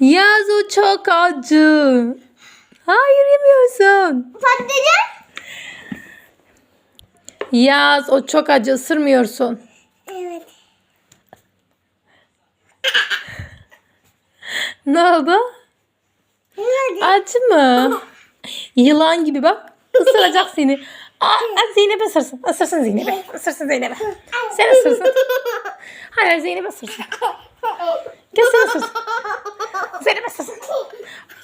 Yaz o çok acı. Hayır yemiyorsun. Patlıcan. Yaz o çok acı ısırmıyorsun. Evet. Ne oldu? Acı mı? Yılan gibi bak. Isıracak seni. Aa, aa, Zeynep ısırsın. Isırsın Zeynep'e. Isırsın Zeynep'e. Sen ısırsın. Hayır, Zeynep ısırsın. Gel sen ısırsın. Zeynep ısırsın.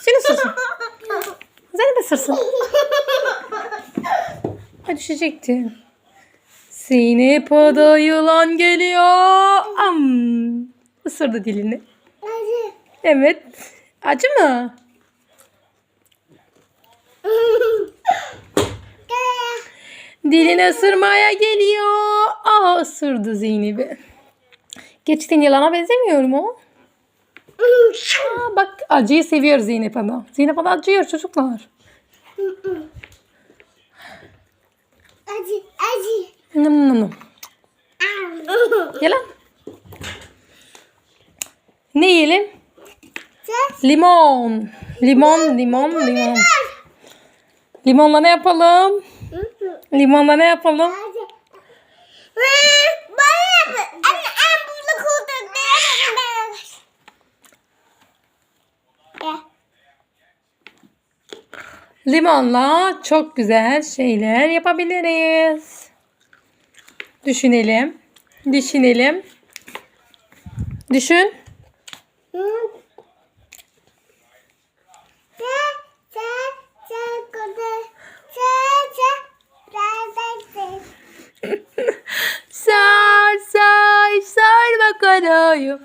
Sen ısırsın. Zeynep ısırsın. Ay düşecekti. Zeynep da yılan geliyor. Am. Isırdı dilini. Acı. Evet. Acı mı? Dilini ısırmaya geliyor. Aa ısırdı Zeynep'i. Gerçekten yılana benzemiyor mu? Aa, bak acıyı seviyor Zeynep ama. Zeynep ama acıyor çocuklar. Acı. Acı. Nım nım. Yalan. Ne yiyelim? Limon. Limon, limon, limon. Limonla ne yapalım? Limonla ne yapalım? Limonla çok güzel şeyler yapabiliriz. Düşünelim. Düşünelim. Düşün. Sar sar sar bakalım.